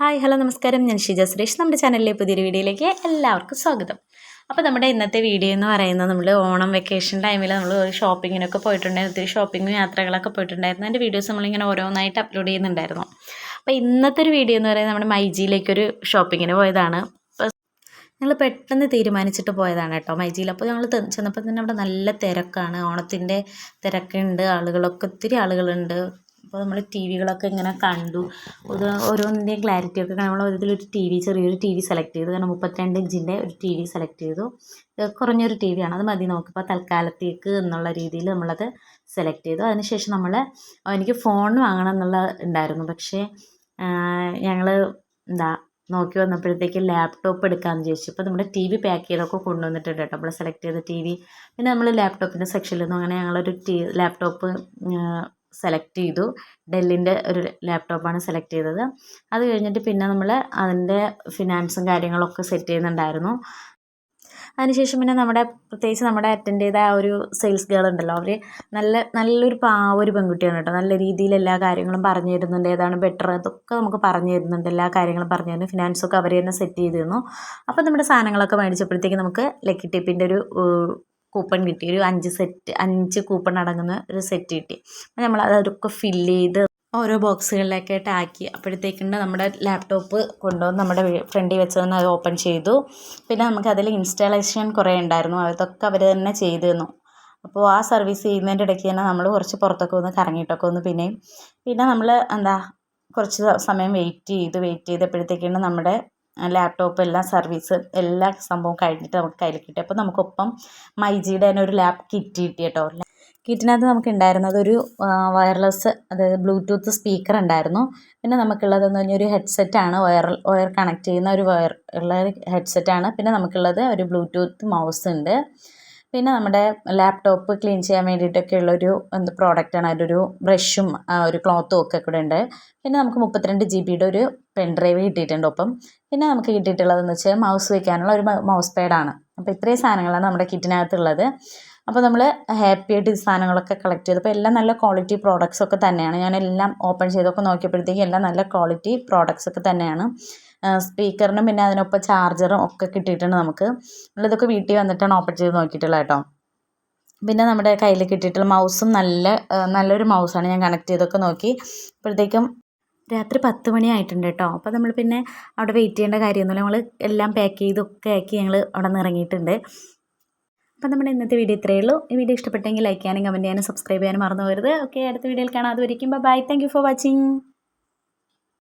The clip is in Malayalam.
ഹായ് ഹലോ നമസ്കാരം. ഞാൻ ഷിജ സുരേഷ്. നമ്മുടെ ചാനലിലെ പുതിയൊരു വീഡിയോയിലേക്ക് എല്ലാവർക്കും സ്വാഗതം. അപ്പോൾ നമ്മുടെ ഇന്നത്തെ വീഡിയോ എന്ന് പറയുന്നത് നമ്മൾ ഓണം വെക്കേഷൻ ടൈമിൽ നമ്മൾ ഒരു ഷോപ്പിങ്ങിനൊക്കെ പോയിട്ടുണ്ടായിരുന്നു. ഒത്തിരി ഷോപ്പിംഗ് യാത്രകളൊക്കെ പോയിട്ടുണ്ടായിരുന്നു. അതിന്റെ വീഡിയോസ് നമ്മളിങ്ങനെ ഓരോന്നായിട്ട് അപ്ലോഡ് ചെയ്യുന്നുണ്ടായിരുന്നു. അപ്പോൾ ഇന്നത്തെ ഒരു വീഡിയോ എന്ന് പറയുന്നത് നമ്മുടെ മൈജിയിലേക്കൊരു ഷോപ്പിങ്ങിന് പോയതാണ്. ഞങ്ങൾ പെട്ടെന്ന് തീരുമാനിച്ചിട്ട് പോയതാണ് കേട്ടോ മൈജിയിൽ. അപ്പോൾ ഞങ്ങൾ ചെന്നപ്പോൾ തന്നെ അവിടെ നല്ല തിരക്കാണ്. ഓണത്തിന്റെ തിരക്കുണ്ട്. ആളുകളൊക്കെ ഒത്തിരി ആളുകളുണ്ട്. അപ്പോൾ നമ്മൾ ടി വികളൊക്കെ ഇങ്ങനെ കണ്ടു. ഇത് ഓരോന്നിന്റെയും ക്ലാരിറ്റി ഒക്കെ നമ്മൾ ഇതിലൊരു ടി വി ചെറിയൊരു ടി വി സെലക്ട് ചെയ്തു. കാരണം മുപ്പത്തിരണ്ട് ഇഞ്ചിന്റെ ഒരു ടി വി സെലക്ട് ചെയ്തു കുറഞ്ഞൊരു ടി വിയാണ് അത് മതി നോക്കിയപ്പോൾ തൽക്കാലത്തേക്ക് എന്നുള്ള രീതിയിൽ നമ്മളത് സെലക്ട് ചെയ്തു. അതിനുശേഷം നമ്മൾ എനിക്ക് ഫോൺ വാങ്ങണം എന്നുള്ള ഉണ്ടായിരുന്നു. പക്ഷേ ഞങ്ങൾ എന്താ നോക്കി വന്നപ്പോഴത്തേക്ക് ലാപ്ടോപ്പ് എടുക്കാമെന്ന് ചോദിച്ചു അപ്പോൾ നമ്മുടെ ടി വി പാക്ക് ചെയ്തൊക്കെ കൊണ്ടുവന്നിട്ടുണ്ട് കേട്ടോ. നമ്മൾ സെലക്ട് ചെയ്ത ടി വി പിന്നെ നമ്മൾ ലാപ്ടോപ്പിന്റെ സെക്ഷനിൽ നിന്നും അങ്ങനെ ഞങ്ങളൊരു ടി ലാപ്ടോപ്പ് സെലക്ട് ചെയ്തു. ഡെല്ലിന്റെ ഒരു ലാപ്ടോപ്പാണ് സെലക്ട് ചെയ്തത്. അത് കഴിഞ്ഞിട്ട് പിന്നെ നമ്മൾ അതിന്റെ ഫിനാൻസും കാര്യങ്ങളൊക്കെ സെറ്റ് ചെയ്യുന്നുണ്ടായിരുന്നു. അതിനുശേഷം പിന്നെ നമ്മുടെ പ്രത്യേകിച്ച് നമ്മുടെ അറ്റൻഡ് ചെയ്ത ആ ഒരു സെയിൽസ് ഗേൾ ഉണ്ടല്ലോ. അവർ നല്ല നല്ലൊരു പാവ ഒരു പെൺകുട്ടിയാണ് കേട്ടോ. നല്ല രീതിയിൽ എല്ലാ കാര്യങ്ങളും പറഞ്ഞു തരുന്നുണ്ട്. ഏതാണ് ബെറ്റർ അതൊക്കെ നമുക്ക് പറഞ്ഞു തരുന്നുണ്ട്. എല്ലാ കാര്യങ്ങളും പറഞ്ഞു തരുന്നു. ഫിനാൻസൊക്കെ അവർ തന്നെ സെറ്റ് ചെയ്ത് തന്നു അപ്പോൾ നമ്മുടെ സാധനങ്ങളൊക്കെ മേടിച്ചപ്പോഴത്തേക്ക് നമുക്ക് ലക്കി ടിപ്പിന്റെ ഒരു കൂപ്പൺ കിട്ടി. ഒരു അഞ്ച് സെറ്റ് അഞ്ച് കൂപ്പൺ അടങ്ങുന്ന ഒരു സെറ്റ് കിട്ടി. അപ്പോൾ നമ്മൾ അതൊക്കെ ഫില്ല് ചെയ്ത് ഓരോ ബോക്സുകളിലൊക്കെ ടാക്കി അപ്പോഴത്തേക്കുണ്ട് നമ്മുടെ ലാപ്ടോപ്പ് കൊണ്ടുവന്ന് നമ്മുടെ ഫ്രണ്ടിൽ വെച്ചതെന്ന് അത് ഓപ്പൺ ചെയ്തു. പിന്നെ നമുക്ക് അതിൽ ഇൻസ്റ്റാളേഷൻ കുറേ ഉണ്ടായിരുന്നു. അതൊക്കെ അവർ തന്നെ ചെയ്തു തന്നു. അപ്പോൾ ആ സർവീസ് ചെയ്യുന്നതിന്റെ ഇടയ്ക്ക് തന്നെ നമ്മൾ കുറച്ച് പുറത്തൊക്കെ ഒന്ന് കറങ്ങിയിട്ടൊക്കെ ഒന്ന് പിന്നെയും പിന്നെ നമ്മൾ എന്താ കുറച്ച് സമയം വെയിറ്റ് ചെയ്ത് വെയിറ്റ് ചെയ്തപ്പോഴത്തേക്കാണ് നമ്മുടെ ലാപ്ടോപ്പ് എല്ലാം സർവീസ് എല്ലാ സംഭവം കഴിഞ്ഞിട്ട് നമുക്ക് കയ്യിൽ കിട്ടി. അപ്പോൾ നമുക്കൊപ്പം മൈജിയുടെ തന്നെ ഒരു ലാപ്പ് കിറ്റ് കിട്ടി കേട്ടോ. കിറ്റിനകത്ത് നമുക്ക് ഉണ്ടായിരുന്നത് ഒരു വയർലെസ് അതായത് ബ്ലൂടൂത്ത് സ്പീക്കർ ഉണ്ടായിരുന്നു. പിന്നെ നമുക്കുള്ളതെന്ന് പറഞ്ഞാൽ ഒരു ഹെഡ്സെറ്റാണ് വയർ വയർ കണക്ട് ചെയ്യുന്ന ഒരു വയർ ഉള്ള ഹെഡ്സെറ്റാണ് പിന്നെ നമുക്കുള്ളത് ഒരു ബ്ലൂടൂത്ത് മൗസ് ഉണ്ട്. പിന്നെ നമ്മുടെ ലാപ്ടോപ്പ് ക്ലീൻ ചെയ്യാൻ വേണ്ടിയിട്ടൊക്കെ ഉള്ളൊരു എന്ത് പ്രോഡക്റ്റാണ് അതിന്റെ ഒരു ബ്രഷും ഒരു ക്ലോത്തും ഒക്കെ കൂടെ ഉണ്ട്. പിന്നെ നമുക്ക് മുപ്പത്തിരണ്ട് ജി ബിയുടെ ഒരു പെൻ ഡ്രൈവ് കിട്ടിയിട്ടുണ്ട് ഒപ്പം. പിന്നെ നമുക്ക് കിട്ടിയിട്ടുള്ളതെന്ന് വെച്ചാൽ മൗസ് വയ്ക്കാനുള്ള ഒരു മൗസ് പാഡാണ് അപ്പോൾ ഇത്രയും സാധനങ്ങളാണ് നമ്മുടെ കിറ്റിനകത്തുള്ളത് അപ്പോൾ നമ്മൾ ഹാപ്പി ആയിട്ട് ഈ സാധനങ്ങളൊക്കെ കളക്ട് ചെയ്തു. അപ്പോൾ എല്ലാം നല്ല ക്വാളിറ്റി പ്രോഡക്ട്സ് ഒക്കെ തന്നെയാണ്. ഞാനെല്ലാം ഓപ്പൺ ചെയ്തൊക്കെ നോക്കിയപ്പോഴത്തേക്കും എല്ലാം നല്ല ക്വാളിറ്റി പ്രോഡക്ട്സ് ഒക്കെ തന്നെയാണ്. സ്പീക്കറിനും പിന്നെ അതിനൊപ്പം ചാർജറും ഒക്കെ കിട്ടിയിട്ടുണ്ട് നമുക്ക്. നമ്മളിതൊക്കെ വീട്ടിൽ വന്നിട്ടാണ് ഓപ്പൺ ചെയ്ത് നോക്കിയിട്ടുള്ളത് കേട്ടോ. പിന്നെ നമ്മുടെ കയ്യിൽ കിട്ടിയിട്ടുള്ള മൗസും നല്ല നല്ലൊരു മൗസാണ് ഞാൻ കണക്ട് ചെയ്തൊക്കെ നോക്കി. അപ്പോഴത്തേക്കും രാത്രി പത്ത് മണിയായിട്ടുണ്ട് കേട്ടോ. അപ്പോൾ നമ്മൾ പിന്നെ അവിടെ വെയിറ്റ് ചെയ്യേണ്ട കാര്യമൊന്നുമില്ല. നമ്മൾ എല്ലാം പാക്ക് ചെയ്തൊക്കെ ആക്കി ഞങ്ങൾ അവിടെ നിന്ന് ഇറങ്ങിയിട്ടുണ്ട്. അപ്പോൾ നമ്മുടെ ഇന്നത്തെ വീഡിയോ ഇത്രയേ ഉള്ളൂ. ഈ വീഡിയോ ഇഷ്ടപ്പെട്ടെങ്കിൽ ലൈക്ക് ചെയ്യാനും കമന്റ് ചെയ്യാനും സബ്സ്ക്രൈബ് ചെയ്യാനും മറന്നു പോകരുത്. ഓക്കെ അടുത്ത വീഡിയോയിൽ കാണാം. അതുവരെയും bye thank you for watching